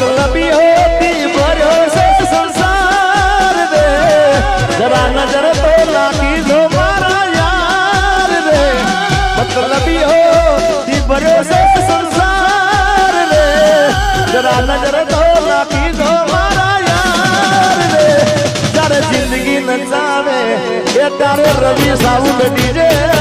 મતલબી હોતી ભર્યો છે સંસાર રે. જરા નજર તો નાખી દો મારા યાર રે. મતલબી હોતી ભર્યો છે સંસાર રે. જરા નજર તો નાખી દો મારા યાર રે. જ્યારે જિંદગી નચાવે, એ તારે રવિ સાઉન્ડ ડીજે.